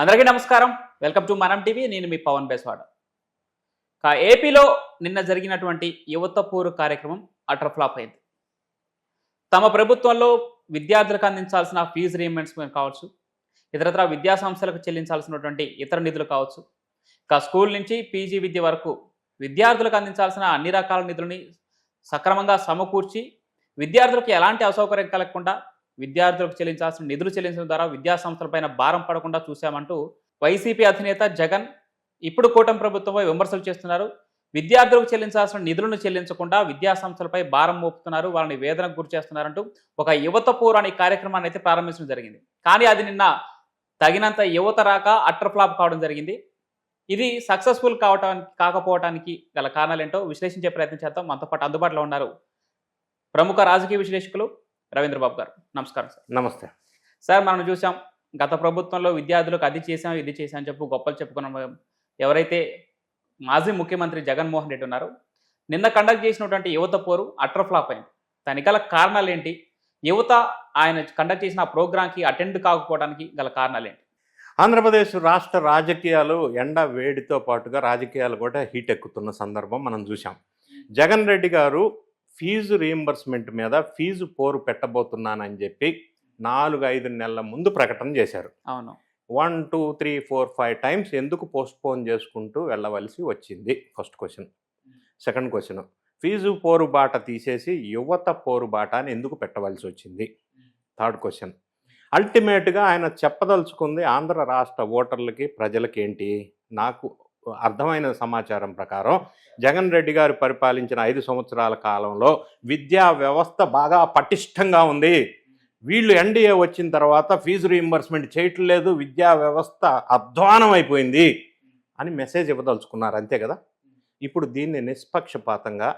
అందరికీ నమస్కారం. Welcome to Manam TV. నేను మీ పవన్ బేస్వాడ. కా ఏపీలో నిన్న జరిగినటువంటి యువత పూరు కార్యక్రమం అటర్ ఫ్లాప్ అయింది. తమ ప్రభుత్వంలో విద్యార్థులకు అందించాల్సిన ఫీజు రీఎంబర్స్మెంట్ కావచ్చు ఇతరత్ర విద్యా సంస్థలకు చెల్లించాల్సినటువంటి ఇతర నిధులు కావచ్చు. ఇక స్కూల్ నుంచి పీజీ విద్య వరకు విద్యార్థులకు అందించాల్సిన అన్ని రకాల నిధులని సక్రమంగా సమకూర్చి విద్యార్థులకు ఎలాంటి అసౌకర్యం కలగకుండా విద్యార్థులకు చెల్లించాల్సిన నిధులు చెల్లించడం ద్వారా విద్యాసంస్థలపైన భారం పడకుండా చూశామంటూ వైసీపీ అధినేత జగన్ ఇప్పుడు కూటమి ప్రభుత్వంపై విమర్శలు చేస్తున్నారు. విద్యార్థులకు చెల్లించాల్సిన నిధులను చెల్లించకుండా విద్యాసంస్థలపై భారం మోపుతున్నారు. వాళ్ళని వేదనకు గురి చేస్తున్నారంటూ ఒక యువత పూర్ అనే కార్యక్రమాన్ని అయితే ప్రారంభించడం జరిగింది. కానీ అది నిన్న తగినంత యువత రాక అట్టర్ ఫ్లాప్ కావడం జరిగింది. ఇది సక్సెస్ఫుల్ కావటానికి కాకపోవటానికి గల కారణాలేంటో విశ్లేషించే ప్రయత్నం చేద్దాం. మనతో పాటు అందుబాటులో ఉన్నారు ప్రముఖ రాజకీయ విశ్లేషకులు రవీంద్రబాబు గారు. నమస్కారం సార్. నమస్తే. సార్ మనం చూసాం గత ప్రభుత్వంలో విద్యార్థులకు అది చేసాం ఇది చేసాం అని చెప్పు గొప్పలు చెప్పుకున్నాం ఎవరైతే మాజీ ముఖ్యమంత్రి జగన్మోహన్ రెడ్డి ఉన్నారో నిన్న కండక్ట్ చేసినటువంటి యువత పోరు అట్టర్ ఫ్లాప్ అయింది. దానికి గల కారణాలు ఏంటి? యువత ఆయన కండక్ట్ చేసిన ఆ ప్రోగ్రాంకి అటెండ్ కాకపోవడానికి గల కారణాలు ఏంటి? ఆంధ్రప్రదేశ్ రాష్ట్ర రాజకీయాలు ఎండ వేడితో పాటుగా రాజకీయాలు కూడా హీట్ ఎక్కుతున్న సందర్భం మనం చూసాం జగన్ రెడ్డి గారు ఫీజు రీయింబర్స్మెంట్ మీద ఫీజు పోరు పెట్టబోతున్నానని చెప్పి నాలుగు ఐదు నెలల ముందు ప్రకటన చేశారు. అవును. One two three four five times ఎందుకు పోస్ట్పోన్ చేసుకుంటూ వెళ్ళవలసి వచ్చింది. First question. Second question. Fees పోరు బాట తీసేసి యువత పోరు బాట అని ఎందుకు పెట్టవలసి వచ్చింది? Third question. అల్టిమేట్గా ఆయన చెప్పదలుచుకుంది ఆంధ్ర రాష్ట్ర ఓటర్లకి ప్రజలకి ఏంటి నాకు అర్థమైన సమాచారం ప్రకారం జగన్ రెడ్డి గారు పరిపాలించిన ఐదు సంవత్సరాల కాలంలో విద్యా వ్యవస్థ బాగా పటిష్టంగా ఉంది. వీళ్ళు ఎన్డీఏ వచ్చిన తర్వాత ఫీజు రీయింబర్స్మెంట్ చేయట్లేదు విద్యా వ్యవస్థ అధ్వానం అయిపోయింది అని మెసేజ్ ఇవ్వదలుచుకున్నారు అంతే కదా? ఇప్పుడు దీన్ని నిష్పక్షపాతంగా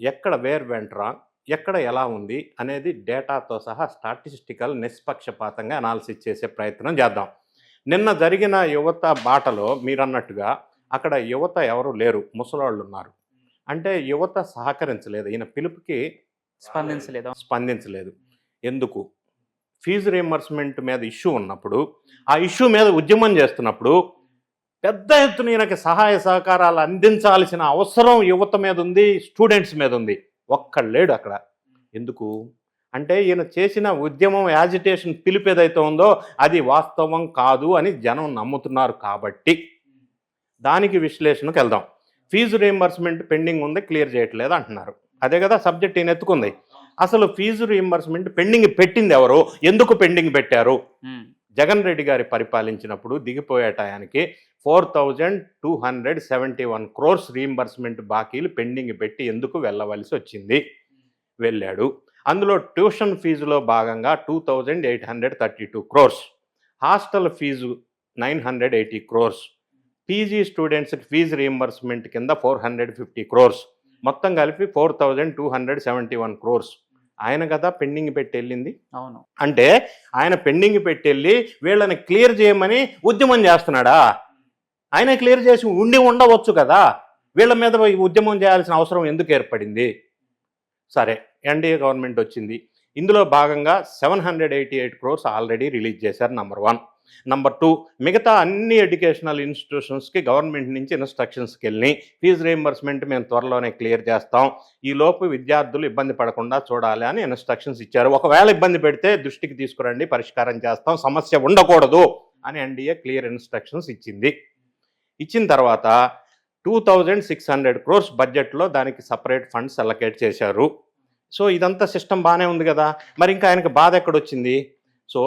ఎక్కడ వేర్ వెంట్ రాంగ్ ఎక్కడ ఎలా ఉంది అనేది డేటాతో సహా స్టాటిస్టికల్ నిష్పక్షపాతంగా అనాలిసిస్ చేసే ప్రయత్నం చేద్దాం. నిన్న జరిగిన యువత బాటలో మీరన్నట్టుగా అక్కడ యువత ఎవరు లేరు ముసలాళ్ళు ఉన్నారు అంటే యువత సహకరించలేదు. ఈయన పిలుపుకి స్పందించలేదు. స్పందించలేదు. ఎందుకు? ఫీజు రీఎంబర్స్మెంట్ మీద ఇష్యూ ఉన్నప్పుడు ఆ ఇష్యూ మీద ఉద్యమం చేస్తున్నప్పుడు పెద్ద ఎత్తున ఈయనకి సహాయ సహకారాలు అందించాల్సిన అవసరం యువత మీద ఉంది స్టూడెంట్స్ మీద ఉంది. ఒక్కడు లేడు అక్కడ. ఎందుకు? అంటే ఈయన చేసిన ఉద్యమం యాజిటేషన్ పిలుపు ఏదైతే ఉందో అది వాస్తవం కాదు అని జనం నమ్ముతున్నారు కాబట్టి. దానికి విశ్లేషణకు వెళ్దాం. ఫీజు రీఎంబర్స్మెంట్ పెండింగ్ ఉంది క్లియర్ చేయట్లేదు అంటున్నారు. అదే కదా సబ్జెక్ట్ ఈయన ఎత్తుకుంది. అసలు ఫీజు రీఎంబర్స్మెంట్ పెండింగ్ పెట్టింది ఎవరు? ఎందుకు పెండింగ్ పెట్టారు? జగన్ రెడ్డి గారి పరిపాలించినప్పుడు దిగిపోయే టయానికి four thousand two hundred seventy one crores reimbursement బాకీలు పెండింగ్ పెట్టి ఎందుకు వెళ్ళవలసి వచ్చింది? వెళ్ళాడు. అందులో ట్యూషన్ ఫీజులో భాగంగా two thousand eight hundred thirty two crores hostel fees nine hundred eighty crores PG స్టూడెంట్స్కి ఫీజు రీయింబర్స్మెంట్ కింద ఫోర్ హండ్రెడ్ ఫిఫ్టీ క్రోర్స్. మొత్తం కలిపి four thousand two hundred seventy one crores. ఆయన కదా పెండింగ్ పెట్టి వెళ్ళింది అవును. అంటే ఆయన పెండింగ్ పెట్టెళ్ళి వీళ్ళని క్లియర్ చేయమని ఉద్యమం చేస్తున్నాడా? ఆయన క్లియర్ చేసి ఉండి ఉండవచ్చు కదా. వీళ్ళ మీద ఉద్యమం చేయాల్సిన అవసరం ఎందుకు ఏర్పడింది? సరే ఎన్డీఏ గవర్నమెంట్ వచ్చింది. ఇందులో భాగంగా seven hundred eighty eight crores already release చేశారు నంబర్ వన్. నంబర్ టూ మిగతా అన్ని ఎడ్యుకేషనల్ ఇన్స్టిట్యూషన్స్కి గవర్నమెంట్ నుంచి ఇన్స్ట్రక్షన్స్కి వెళ్ళి ఫీజు రీయింబర్స్మెంట్ మేము త్వరలోనే క్లియర్ చేస్తాం. ఈ లోపు విద్యార్థులు ఇబ్బంది పడకుండా చూడాలి అని ఇన్స్ట్రక్షన్స్ ఇచ్చారు. ఒకవేళ ఇబ్బంది పెడితే దృష్టికి తీసుకురండి పరిష్కారం చేస్తాం సమస్య ఉండకూడదు అని ఎన్డీఏ క్లియర్ ఇన్స్ట్రక్షన్స్ ఇచ్చింది. ఇచ్చిన తర్వాత two thousand six hundred crores బడ్జెట్లో దానికి సపరేట్ ఫండ్స్ అలకేట్ చేశారు. సో ఇదంతా సిస్టమ్ బాగానే ఉంది కదా. మరి ఇంకా ఆయనకి బాధ ఎక్కడొచ్చింది? సో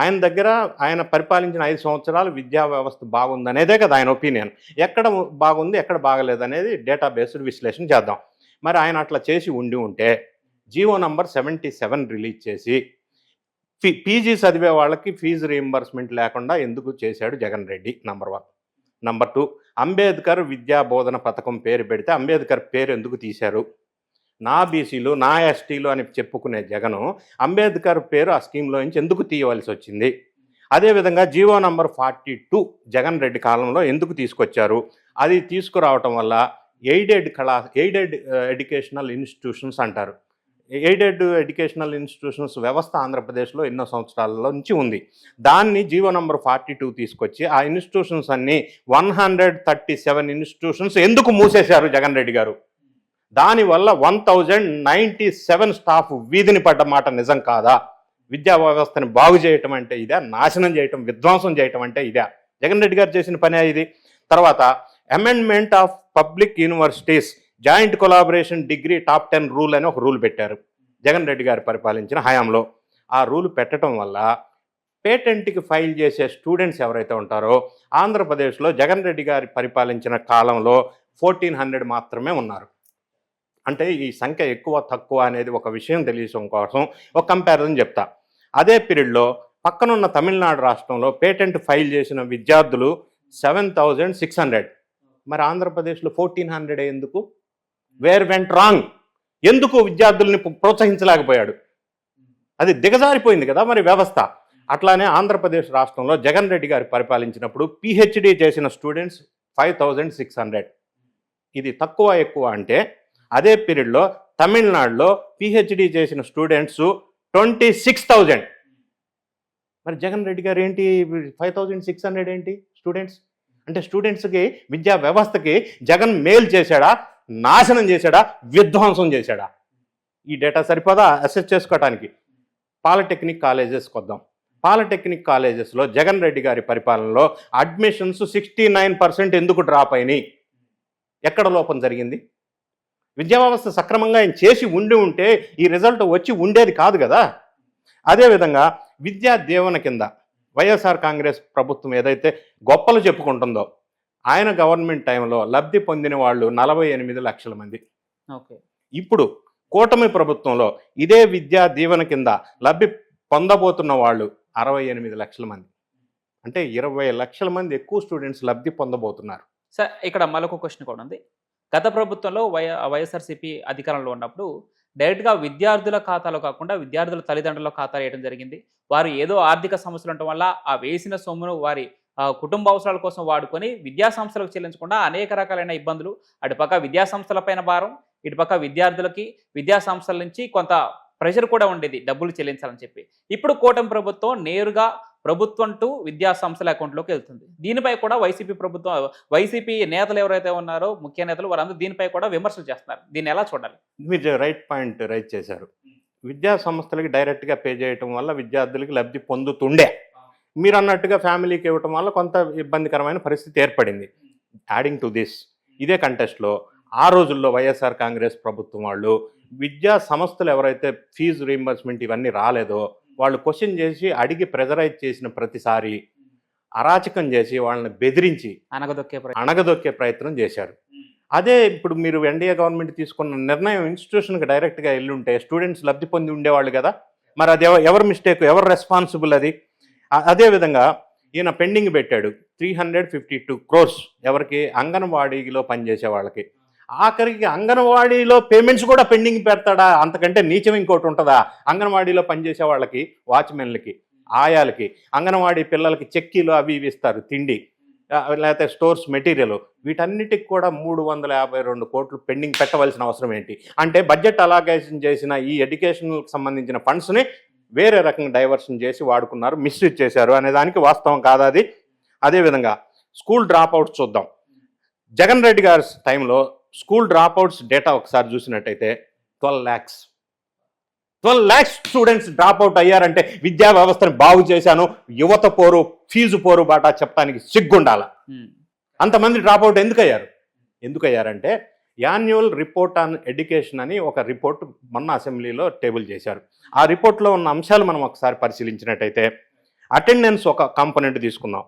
ఆయన దగ్గర ఆయన పరిపాలించిన ఐదు సంవత్సరాలు విద్యా వ్యవస్థ బాగుందనేదే కదా ఆయన ఒపీనియన్. ఎక్కడ బాగుంది ఎక్కడ బాగలేదు అనేది డేటా బేస్డ్ విశ్లేషణ చేద్దాం. మరి ఆయన అట్లా చేసి ఉండి ఉంటే GO number seventy seven release చేసి ఫీ పీజీ చదివే వాళ్ళకి ఫీజు రీయింబర్స్మెంట్ లేకుండా ఎందుకు చేశాడు Jagan Reddy? Number one. Number two Ambedkar విద్యా బోధన పథకం పేరు పెడితే అంబేద్కర్ పేరు ఎందుకు తీశారు? నా బీసీలు నా ఎస్టీలు అని చెప్పుకునే జగను అంబేద్కర్ పేరు ఆ స్కీమ్లో నుంచి ఎందుకు తీయవలసి వచ్చింది? అదేవిధంగా GO number forty two Jagan Reddy కాలంలో ఎందుకు తీసుకొచ్చారు? అది తీసుకురావటం వల్ల ఎయిడెడ్ కళా ఎయిడెడ్ ఎడ్యుకేషనల్ ఇన్స్టిట్యూషన్స్ అంటారు. ఎయిడెడ్ ఎడ్యుకేషనల్ ఇన్స్టిట్యూషన్స్ వ్యవస్థ ఆంధ్రప్రదేశ్లో ఎన్నో సంవత్సరాల నుంచి ఉంది. దాన్ని జీవో నంబర్ ఫార్టీ టూ తీసుకొచ్చి ఆ ఇన్స్టిట్యూషన్స్ అన్ని one hundred thirty seven institutions ఎందుకు మూసేశారు జగన్ రెడ్డి గారు? దానివల్ల one thousand ninety seven staff వీధిని పడ్డ మాట నిజం కాదా? విద్యా వ్యవస్థని బాగు చేయటం అంటే ఇదే నాశనం చేయటం విధ్వంసం చేయటం అంటే ఇదే. జగన్ రెడ్డి గారు చేసిన పనే ఇది. తర్వాత amendment of public universities joint collaboration degree top ten rule అని ఒక రూల్ పెట్టారు. జగన్ రెడ్డి గారు పరిపాలించిన హయాంలో. ఆ రూల్ పెట్టడం వల్ల పేటెంట్కి ఫైల్ చేసే స్టూడెంట్స్ ఎవరైతే ఉంటారో ఆంధ్రప్రదేశ్లో జగన్ రెడ్డి గారి పరిపాలించిన కాలంలో ఫోర్టీన్ హండ్రెడ్ మాత్రమే ఉన్నారు. అంటే ఈ సంఖ్య ఎక్కువ తక్కువ అనేది ఒక విషయం తెలియడం కోసం ఒక కంపారిజన్ చెప్తా. అదే పీరియడ్లో పక్కనున్న తమిళనాడు రాష్ట్రంలో పేటెంట్ ఫైల్ చేసిన విద్యార్థులు సెవెన్ థౌజండ్ సిక్స్ హండ్రెడ్. మరి ఆంధ్రప్రదేశ్లో ఫోర్టీన్ హండ్రెడ్ ఎందుకు? వేర్ వెంట్ రాంగ్ ఎందుకు విద్యార్థుల్ని ప్రోత్సహించలేకపోయాడు? అది దిగజారిపోయింది కదా మరి వ్యవస్థ. అట్లానే ఆంధ్రప్రదేశ్ రాష్ట్రంలో జగన్ రెడ్డి గారు పరిపాలించినప్పుడు పిహెచ్డి చేసిన students five thousand six hundred ఇది తక్కువ ఎక్కువ అంటే అదే పీరియడ్లో తమిళనాడులో పిహెచ్డి చేసిన స్టూడెంట్స్ ట్వంటీ సిక్స్ థౌజండ్ మరి జగన్ రెడ్డి గారు ఏంటి? ఫైవ్ థౌజండ్ సిక్స్ హండ్రెడ్ ఏంటి స్టూడెంట్స్ అంటే స్టూడెంట్స్కి విద్యా వ్యవస్థకి జగన్ మేలు చేశాడా? నాశనం చేశాడా? విధ్వంసం చేశాడా? ఈ డేటా సరిపోదా? అసెస్ చేసుకోవటానికి పాలిటెక్నిక్ కాలేజెస్కి వద్దాం పాలిటెక్నిక్ కాలేజెస్లో జగన్ రెడ్డి గారి పరిపాలనలో అడ్మిషన్స్ సిక్స్టీ నైన్ పర్సెంట్ ఎందుకు డ్రాప్ అయినాయి? ఎక్కడ లోపం జరిగింది? విద్యా వ్యవస్థ సక్రమంగా ఆయన చేసి ఉండి ఉంటే ఈ రిజల్ట్ వచ్చి ఉండేది కాదు కదా. అదేవిధంగా విద్యా దీవెన కింద వైఎస్ఆర్ కాంగ్రెస్ ప్రభుత్వం ఏదైతే గొప్పలు చెప్పుకుంటుందో ఆయన గవర్నమెంట్ టైంలో లబ్ధి పొందిన వాళ్ళు నలభై ఎనిమిది లక్షల మంది. ఓకే. ఇప్పుడు కూటమి ప్రభుత్వంలో ఇదే విద్యా దీవెన కింద లబ్ధి పొందబోతున్న వాళ్ళు అరవై ఎనిమిది లక్షల మంది. అంటే ఇరవై లక్షల మంది ఎక్కువ స్టూడెంట్స్ లబ్ధి పొందబోతున్నారు. సార్ ఇక్కడ మరొక క్వశ్చన్ కూడా ఉంది. గత ప్రభుత్వంలో వై వైఎస్ఆర్సీపీ అధికారంలో ఉన్నప్పుడు డైరెక్ట్గా విద్యార్థుల ఖాతాలో కాకుండా విద్యార్థుల తల్లిదండ్రుల ఖాతాలు వేయడం జరిగింది. వారు ఏదో ఆర్థిక సమస్యలు ఉండటం వల్ల ఆ వేసిన సొమ్మును వారి ఆ, కుటుంబ అవసరాల కోసం వాడుకొని విద్యా సంస్థలకు చెల్లించకుండా అనేక రకాలైన ఇబ్బందులు. అటుపక్క విద్యా సంస్థలపైన భారం ఇటుపక్క విద్యార్థులకి విద్యా సంస్థల నుంచి కొంత ప్రెషర్ కూడా ఉండేది. డబ్బులు చెల్లించాలని చెప్పి. ఇప్పుడు కూటమి ప్రభుత్వం నేరుగా ప్రభుత్వం టు విద్యా సంస్థల అకౌంట్లోకి వెళ్తుంది. దీనిపై కూడా వైసీపీ ప్రభుత్వం వైసీపీ నేతలు ఎవరైతే ఉన్నారో ముఖ్య నేతలు వారందరూ దీనిపై కూడా విమర్శలు చేస్తున్నారు. దీన్ని ఎలా చూడాలి? మీరు రైట్ పాయింట్ రైట్ చేశారు. విద్యా సంస్థలకి డైరెక్ట్గా పే చేయటం వల్ల విద్యార్థులకి లబ్ధి పొందుతుండే. మీరు అన్నట్టుగా ఫ్యామిలీకి ఇవ్వటం వల్ల కొంత ఇబ్బందికరమైన పరిస్థితి ఏర్పడింది. యాడింగ్ టు దిస్ ఇదే కంటెస్ట్లో ఆ రోజుల్లో వైఎస్ఆర్ కాంగ్రెస్ ప్రభుత్వం వాళ్ళు విద్యా సంస్థలు ఎవరైతే ఫీజు రీయింబర్స్మెంట్ ఇవన్నీ రాలేదో వాళ్ళు క్వశ్చన్ చేసి అడిగి ప్రెజరైజ్ చేసిన ప్రతిసారి అరాచకం చేసి వాళ్ళని బెదిరించి అనగదొక్కే. అణగదొక్కే ప్రయత్నం చేశారు. అదే ఇప్పుడు మీరు ఎన్డీఏ గవర్నమెంట్ తీసుకున్న నిర్ణయం ఇన్స్టిట్యూషన్కి డైరెక్ట్గా వెళ్ళుంటే స్టూడెంట్స్ లబ్ధి పొంది ఉండేవాళ్ళు కదా. మరి అది ఎవ- ఎవరి మిస్టేక్ ఎవరు రెస్పాన్సిబుల్ అది? అదేవిధంగా ఈయన పెండింగ్ పెట్టాడు. Three hundred fifty two crores ఎవరికి? అంగన్వాడీలో పనిచేసే వాళ్ళకి. ఆఖరికి అంగన్వాడీలో పేమెంట్స్ కూడా పెండింగ్ పెడతాడా? అంతకంటే నీచం ఇంకోటి ఉంటుందా? అంగన్వాడీలో పనిచేసే వాళ్ళకి వాచ్మెన్లకి ఆయాలకి అంగన్వాడీ పిల్లలకి చెక్కీలు అవి ఇవి ఇస్తారు తిండి లేకపోతే స్టోర్స్ మెటీరియల్. వీటన్నిటికి కూడా మూడు వందల యాభై రెండు కోట్లు పెండింగ్ పెట్టవలసిన అవసరం ఏంటి? అంటే బడ్జెట్ అలాగేషన్ చేసిన ఈ ఎడ్యుకేషన్కి సంబంధించిన ఫండ్స్ని వేరే రకంగా డైవర్షన్ చేసి వాడుకున్నారు మిస్యూజ్ చేశారు అనే దానికి వాస్తవం కాదా అది? అదేవిధంగా స్కూల్ డ్రాప్ అవుట్ చూద్దాం. జగన్ రెడ్డి గారి టైంలో స్కూల్ డ్రాప్ అవుట్స్ డేటా ఒకసారి చూసినట్టయితే twelve lakhs. Twelve lakhs students drop out అయ్యారంటే విద్యా వ్యవస్థను బాగు చేశాను యువత పోరు ఫీజు పోరు బాటా చెప్పడానికి సిగ్గుండాల. అంతమంది డ్రాప్ అవుట్ ఎందుకు అయ్యారు ఎందుకు అయ్యారంటే యాన్యువల్ రిపోర్ట్ ఆన్ ఎడ్యుకేషన్ అని ఒక రిపోర్ట్ మొన్న అసెంబ్లీలో టేబుల్ చేశారు. ఆ రిపోర్ట్లో ఉన్న అంశాలు మనం ఒకసారి పరిశీలించినట్టయితే అటెండెన్స్ ఒక కాంపోనెంట్ తీసుకుందాం.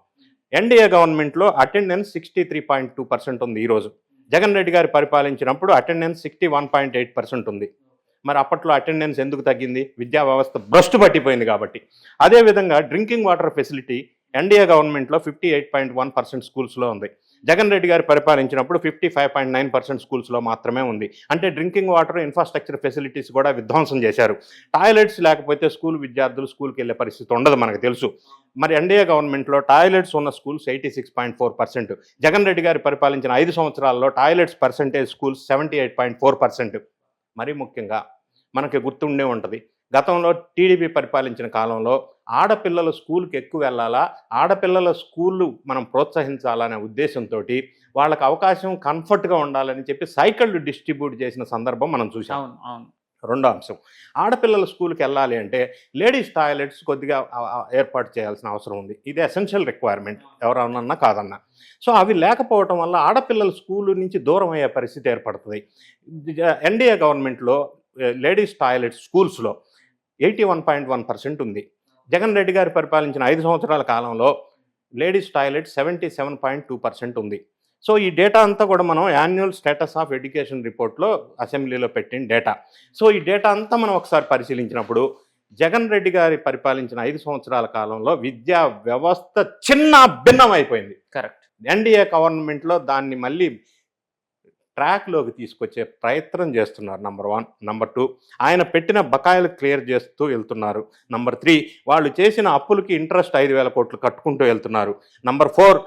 ఎన్డీఏ గవర్నమెంట్లో attendance sixty three point two percent ఉంది ఈరోజు. జగన్ రెడ్డి గారు పరిపాలించినప్పుడు attendance sixty one point eight percent ఉంది. మరి అప్పట్లో అటెండెన్స్ ఎందుకు తగ్గింది? విద్యా వ్యవస్థ భ్రష్టు పట్టిపోయింది కాబట్టి. అదేవిధంగా డ్రింకింగ్ వాటర్ ఫెసిలిటీ ఎన్డీఏ గవర్నమెంట్లో fifty eight point one percent స్కూల్స్లో ఉంది. జగన్ రెడ్డి గారు పరిపాలించినప్పుడు fifty five point nine percent స్కూల్స్లో మాత్రమే ఉంది. అంటే డ్రింకింగ్ వాటర్ ఇన్ఫ్రాస్ట్రక్చర్ ఫెసిలిటీస్ కూడా విధ్వంసం చేశారు. టాయిలెట్స్ లేకపోతే స్కూల్ విద్యార్థులు స్కూల్కి వెళ్ళే పరిస్థితి ఉండదు మనకు తెలుసు. మరి ఎన్డీఏ గవర్నమెంట్లో టాయిలెట్స్ ఉన్న schools eighty six point four percent. Jagan Reddy garu పరిపాలించిన ఐదు సంవత్సరాల్లో toilets percentage schools seventy eight point four percent. మరీ ముఖ్యంగా మనకి గుర్తుండే ఉంటుంది గతంలో టీడీపీ పరిపాలించిన కాలంలో ఆడపిల్లలు స్కూల్కి ఎక్కువ వెళ్ళాలా? ఆడపిల్లల స్కూళ్ళు మనం ప్రోత్సహించాలనే ఉద్దేశంతో వాళ్ళకి అవకాశం కంఫర్ట్గా ఉండాలని చెప్పి సైకిళ్ళు డిస్ట్రిబ్యూట్ చేసిన సందర్భం మనం చూసాం అవును రెండో అంశం. ఆడపిల్లల స్కూల్కి వెళ్ళాలి అంటే లేడీస్ టాయిలెట్స్ కొద్దిగా ఏర్పాటు చేయాల్సిన అవసరం ఉంది. ఇది ఎసెన్షియల్ రిక్వైర్మెంట్. ఎవరన్నా కాదన్నా. సో అవి లేకపోవటం వల్ల ఆడపిల్లల స్కూల్ నుంచి దూరం అయ్యే పరిస్థితి ఏర్పడుతుంది. ఎన్డీఏ గవర్నమెంట్లో లేడీస్ టాయిలెట్స్ స్కూల్స్లో eighty one point one percent ఉంది. జగన్ రెడ్డి గారు పరిపాలించిన ఐదు సంవత్సరాల కాలంలో ladies toilet seventy seven point two percent ఉంది. సో ఈ డేటా అంతా కూడా మనం యాన్యువల్ స్టేటస్ ఆఫ్ ఎడ్యుకేషన్ రిపోర్ట్లో అసెంబ్లీలో పెట్టిన డేటా. సో ఈ డేటా అంతా మనం ఒకసారి పరిశీలించినప్పుడు జగన్ రెడ్డి గారి పరిపాలించిన ఐదు సంవత్సరాల కాలంలో విద్యా వ్యవస్థ చిన్న భిన్నం అయిపోయింది కరెక్ట్ ఎన్డీఏ గవర్నమెంట్లో దాన్ని మళ్ళీ ట్రాక్లోకి తీసుకొచ్చే ప్రయత్నం చేస్తున్నారు నంబర్ వన్ నంబర్ టూ ఆయన పెట్టిన బకాయిలు క్లియర్ చేస్తూ వెళ్తున్నారు. నంబర్ త్రీ వాళ్ళు చేసిన అప్పులకి ఇంట్రెస్ట్ ఐదు వేల కోట్లు కట్టుకుంటూ వెళ్తున్నారు. నంబర్ ఫోర్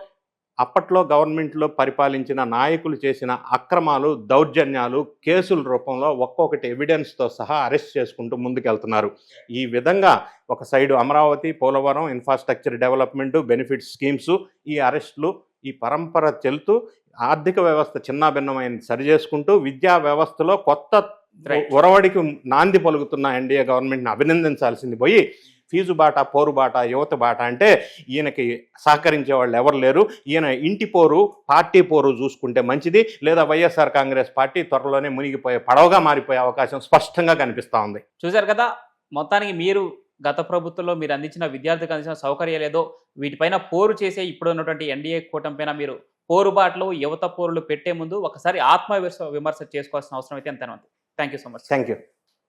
అప్పట్లో గవర్నమెంట్లో పరిపాలించిన నాయకులు చేసిన అక్రమాలు దౌర్జన్యాలు కేసుల రూపంలో ఒక్కొక్కటి ఎవిడెన్స్తో సహా అరెస్ట్ చేసుకుంటూ ముందుకెళ్తున్నారు. ఈ విధంగా ఒక side Amaravati Polavaram infrastructure development benefit schemes ఈ అరెస్టులు ఈ పరంపర చెల్తూ ఆర్థిక వ్యవస్థ చిన్నాభిన్నమైన సరి చేసుకుంటూ విద్యా వ్యవస్థలో కొత్త. ఒరవడికి నాంది పలుకుతున్న ఎన్డీఏ గవర్నమెంట్ని అభినందించాల్సింది పోయి ఫీజు బాట పోరు బాట యువత బాట అంటే ఈయనకి సహకరించే వాళ్ళు ఎవరు లేరు. ఈయన ఇంటి పోరు పార్టీ పోరు చూసుకుంటే మంచిది. లేదా వైఎస్ఆర్ కాంగ్రెస్ పార్టీ త్వరలోనే మునిగిపోయే పడవగా మారిపోయే అవకాశం స్పష్టంగా కనిపిస్తూ ఉంది. చూశారు కదా మొత్తానికి మీరు గత ప్రభుత్వంలో మీరు అందించిన విద్యార్థికి అందించిన సౌకర్యాలు ఏదో వీటిపైన పోరు చేసే ఇప్పుడు ఉన్నటువంటి ఎన్డీఏ కూటమి పైన మీరు పోరుబాట్లు యువత పోరులు పెట్టే ముందు ఒకసారి ఆత్మ విమర్శ చేసుకోవాల్సిన అవసరం అయితే ఎంతైనా ఉంది. Thank you so much thank you